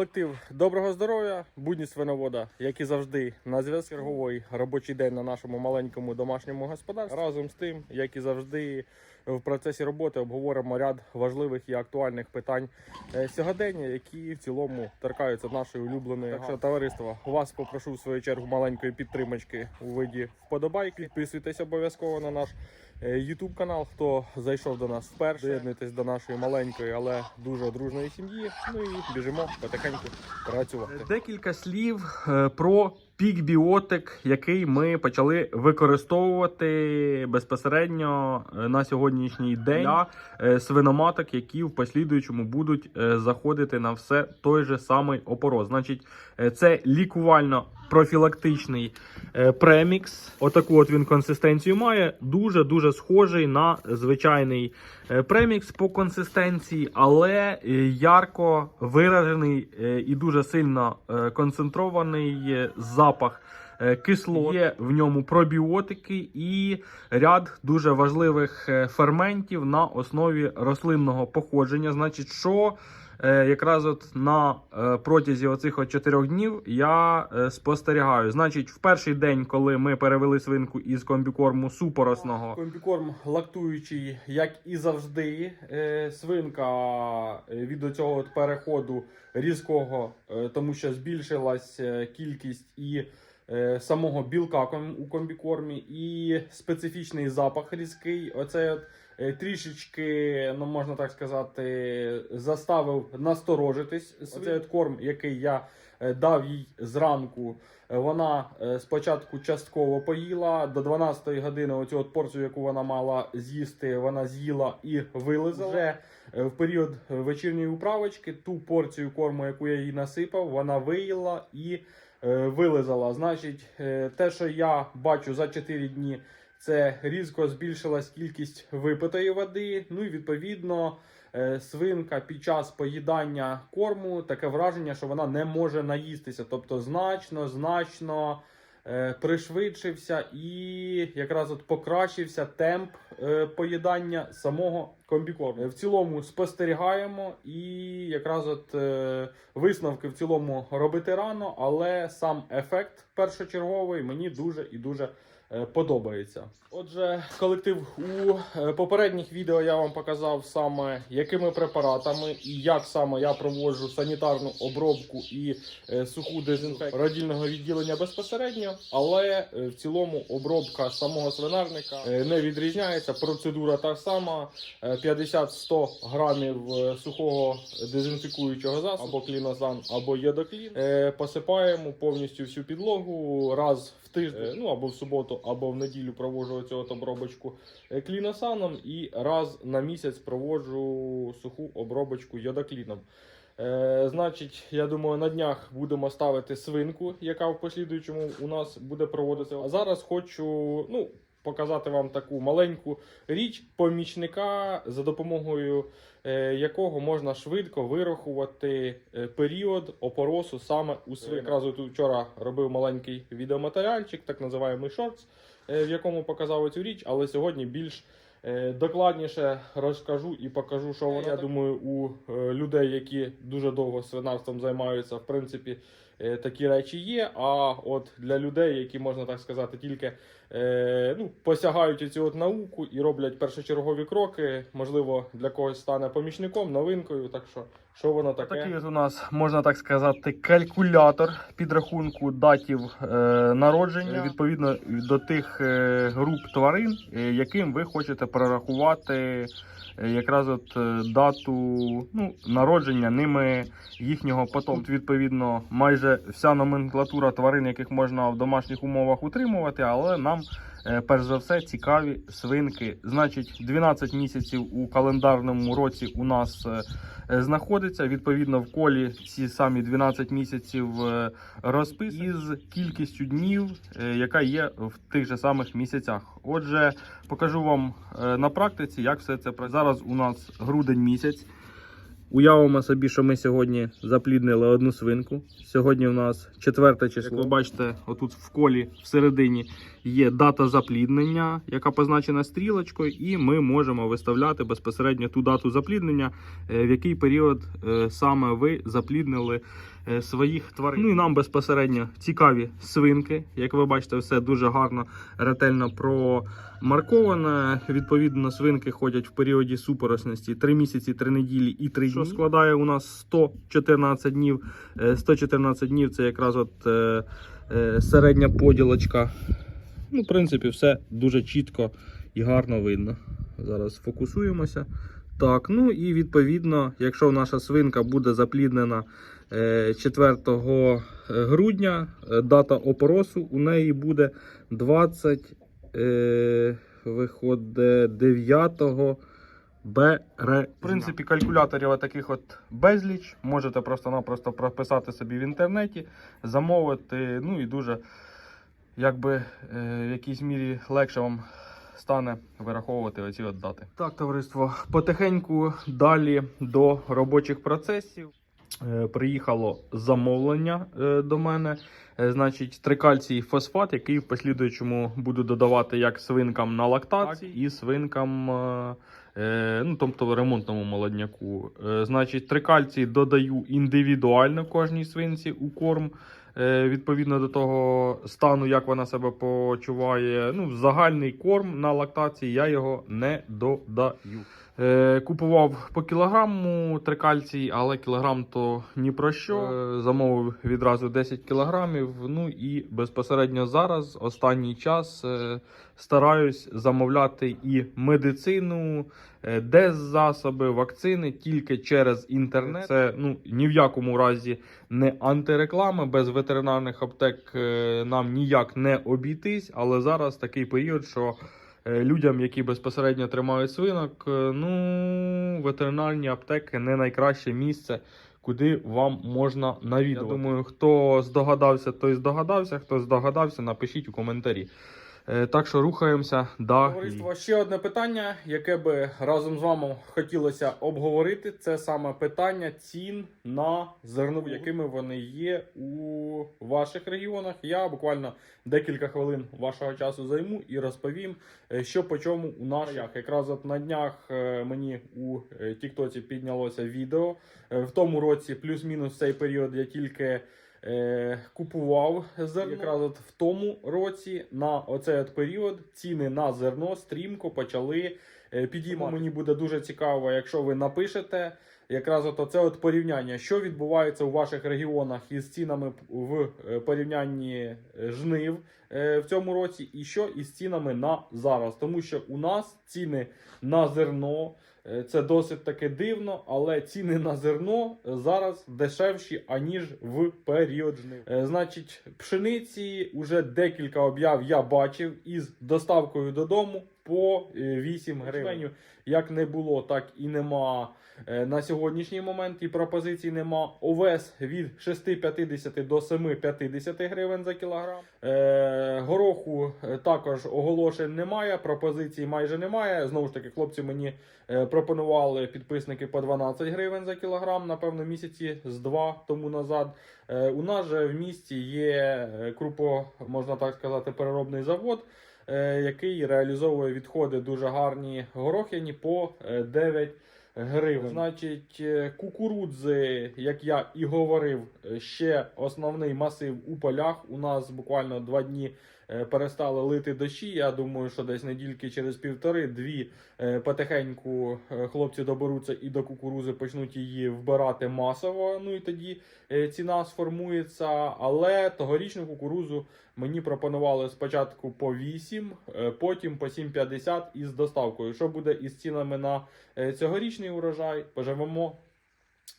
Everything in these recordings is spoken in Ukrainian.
Колектив доброго здоров'я, будні свиновода, як і завжди, на зв'язку черговий робочий день на нашому маленькому домашньому господарстві. Разом з тим, як і завжди, в процесі роботи обговоримо ряд важливих і актуальних питань е, сьогодення, які в цілому торкаються нашої улюбленої. Так що, товариство, вас попрошу в свою чергу маленької підтримочки у виді вподобайки. Підписуйтесь обов'язково на наш YouTube канал. Хто зайшов до нас вперше, доєднуйтесь до нашої маленької, але дуже дружної сім'ї. Ну і біжимо потихеньку працювати. Декілька слів е, про пікбіотик, який ми почали використовувати безпосередньо е, на сьогоднішній день для е, свиноматок, які в послідуючому будуть е, заходити на все той же самий опороз. Значить, це лікувально. Профілактичний премікс. Отаку от він консистенцію має. Дуже дуже схожий на звичайний премікс по консистенції, але е, ярко виражений е, і дуже сильно е, концентрований е, запах. е, Кислот є в ньому пробіотики і ряд дуже важливих е, ферментів на основі рослинного походження. Значить, що е, якраз от на е, протязі оцих от чотирьох днів я е, спостерігаю. Значить, в перший день, коли ми перевели свинку із комбікорму супоросного, комбікорм лактуючий, як і завжди, е, свинка е, від цього переходу різкого, е, тому що збільшилась е, кількість і. е, Самого білка у комбікормі і специфічний запах різкий. Оце е, трішечки, ну можна так сказати, заставив насторожитись. Оцей от корм, який я е, дав їй зранку. е, Вона е, спочатку частково поїла до 12-ї години. Оцю от порцію, яку вона мала з'їсти, вона з'їла і вилизала. Вже е, в період вечірньої управочки ту порцію корму, яку я їй насипав, вона виїла і е, вилизала. Значить, е, те, що я бачу за 4 дні. Це різко збільшилась кількість випитої води. Ну і відповідно е, свинка під час поїдання корму таке враження, що вона не може наїстися. Тобто значно, значно е, пришвидшився і якраз от покращився темп поїдання самого комбікорму. Е, В цілому спостерігаємо і якраз от е, висновки в цілому робити рано, але сам ефект першочерговий мені дуже і дуже е, подобається. Отже, колектив у е, попередніх відео я вам показав саме якими препаратами і як саме я проводжу санітарну обробку і е, суху дезінфекцію родільного відділення безпосередньо, але е, в цілому обробка самого свинарника е, не відрізняється. Процедура та сама: е, 50-100 грамів е, сухого дезінфікуючого засобу або клінозан, або єдоклін. Е, Посипаємо повністю всю підлогу раз в тиждень, е, ну або в суботу, або в неділю проводжу оцю обробочку е, кліносаном і раз на місяць проводжу суху обробочку йодокліном. Е, значить, я думаю, на днях будемо ставити свинку, яка в послідуючому у нас буде проводитися. А зараз хочу ну, показати вам таку маленьку річ помічника, за допомогою е, якого можна швидко вирахувати е, період опоросу саме у свинок. Якраз вчора робив маленький відеоматеріальчик, так називаємий шортс, е, в якому показав цю річ, але сьогодні більш докладніше розкажу і покажу, що вона. Я думаю, у людей, які дуже довго свинарством займаються, в принципі, такі речі є. А от для людей, які можна так сказати, тільки е, ну, посягають цю от науку і роблять першочергові кроки, можливо, для когось стане помічником, новинкою. Так що, що воно таке? Такий от у нас можна так сказати калькулятор підрахунку датів е, народження відповідно до тих е, груп тварин, е, яким ви хочете прорахувати е, якраз от е, дату ну, народження ними їхнього потом. Відповідно, майже вся номенклатура тварин, яких можна в домашніх умовах утримувати, але нам е, перш за все цікаві свинки. Значить, 12 місяців у календарному році у нас е, е, знаходиться. Відповідно, в колі ці самі 12 місяців е, розпис із кількістю днів, е, яка є в тих же самих місяцях. Отже, покажу вам е, на практиці, як все це працює. Зараз у нас грудень місяць. Уявимо собі, що ми сьогодні запліднили одну свинку. Сьогодні в нас четверте число. Як ви бачите, отут в колі всередині є дата запліднення, яка позначена стрілочкою, і ми можемо виставляти безпосередньо ту дату запліднення, е, в який період е, саме ви запліднили е, своїх тварин. Ну і нам безпосередньо цікаві свинки. Як ви бачите, все дуже гарно, ретельно промарковане. Відповідно, свинки ходять в періоді супоросності 3 місяці, 3 неділі і 3 дні. Що складає у нас 114 днів. Е, 114 днів це якраз от е, е, середня поділочка. Ну, в принципі, все дуже чітко і гарно видно. Зараз фокусуємося. Так, ну і відповідно, якщо наша свинка буде запліднена е, 4 грудня, е, дата опоросу у неї буде 20, е, виходить 9 березня. В принципі, калькуляторів таких от безліч. Можете просто-напросто прописати собі в інтернеті, замовити. Ну і дуже, якби е, в якійсь мірі легше вам стане вираховувати оці от дати. Так, товариство, потихеньку далі до робочих процесів. Е, Приїхало замовлення е, до мене. Значить, трикальцій фосфат, який в послідуючому буду додавати як свинкам на лактації і свинкам, ну тобто ремонтному молодняку. Е, Значить, трикальцій додаю індивідуально кожній свинці у корм. е, Відповідно до того стану, як вона себе почуває. Ну, загальний корм на лактації я його не додаю. Е, Купував по кілограму трикальцій, але кілограм то ні про що. Е, Замовив відразу 10 кілограмів. Ну і безпосередньо зараз, останній час, е, стараюсь замовляти і медицину, деззасоби, вакцини тільки через інтернет. Це ну ні в якому разі не антиреклама. Без ветеринарних аптек нам ніяк не обійтись, але зараз такий період, що. Е, Людям, які безпосередньо тримають свинок, е, ну ветеринарні аптеки не найкраще місце, куди вам можна навідувати. Я думаю, хто здогадався, той здогадався. Хто здогадався, напишіть у коментарі. Е, Так що рухаємося далі. Товариство, ще одне питання, яке би разом з вами хотілося обговорити. Це саме питання цін на зернову, якими вони є у ваших регіонах. Я буквально декілька хвилин вашого часу займу і розповім, е, що по чому у наших. Якраз от на днях е, мені у Тіктоці піднялося відео. В тому році, плюс-мінус цей період, я тільки. Е, купував зерно. Якраз от в тому році на оцей от період ціни на зерно стрімко почали е, підіймати. Мені буде дуже цікаво, якщо ви напишете якраз от оце от порівняння, що відбувається у ваших регіонах із цінами в е, порівнянні е, жнив е, в цьому році, і що із цінами на зараз. Тому що у нас ціни на зерно. Е, Це досить таки дивно, але ціни на зерно зараз дешевші, аніж в період жнив. Е, Значить, пшениці вже декілька об'яв я бачив із доставкою додому по е, 8 гривень. Як не було, так і нема е, на сьогоднішній момент. І пропозицій нема. Овес від 6,50 до 7,50 гривень за кілограм. Е, гороху е, також оголошень немає, пропозицій майже немає. Знову ж таки, хлопці мені е, пропонували підписники по 12 гривень за кілограм, напевно, місяці з два тому назад. Е, у нас же в місті є е, крупо, можна так сказати, переробний завод. Е, Який реалізовує відходи дуже гарні горохяні по е, 9 гривень. Значить, е, кукурудзи, як я і говорив, е, ще основний масив у полях. У нас буквально два дні е, перестали лити дощі. Я думаю, що десь недільки через півтори-дві е, потихеньку е, хлопці доберуться і до кукурузи почнуть її вбирати масово. Ну і тоді е, ціна сформується. Але тогорічну кукурузу мені пропонували спочатку по 8, е, потім по 7,50 із доставкою. Що буде із цінами на е, цьогорічний урожай? Поживемо.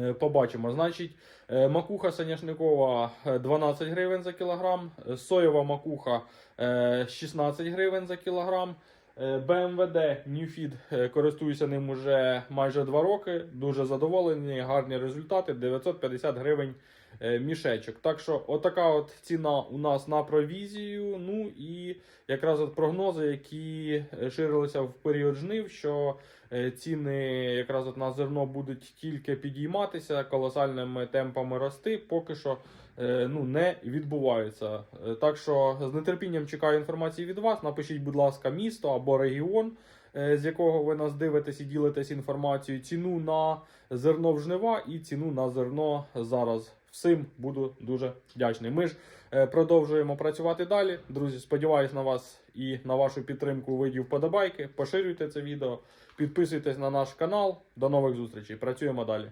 Е, Побачимо. Значить, е, макуха соняшникова е, 12 гривень за кілограм, е, соєва макуха е, 16 гривень за кілограм. Е, БМВД Newfeed, е, користуюся ним уже майже 2 роки. Дуже задоволений, гарні результати. 950 гривень е, мішечок. Так що, отака от ціна у нас на провізію. Ну і якраз от прогнози, які е, ширилися в період жнив, що е, ціни якраз от на зерно будуть тільки підійматися, колосальними темпами рости, поки що е, ну, не відбуваються. Е, Так що з нетерпінням чекаю інформації від вас. Напишіть, будь ласка, місто або регіон, е, з якого ви нас дивитесь і ділитесь інформацією, ціну на зерно в жнива і ціну на зерно зараз. Всім буду дуже вдячний. Ми ж е, продовжуємо працювати далі. Друзі, сподіваюсь на вас і на вашу підтримку у виді вподобайки. Поширюйте це відео, підписуйтесь на наш канал. До нових зустрічей. Працюємо далі.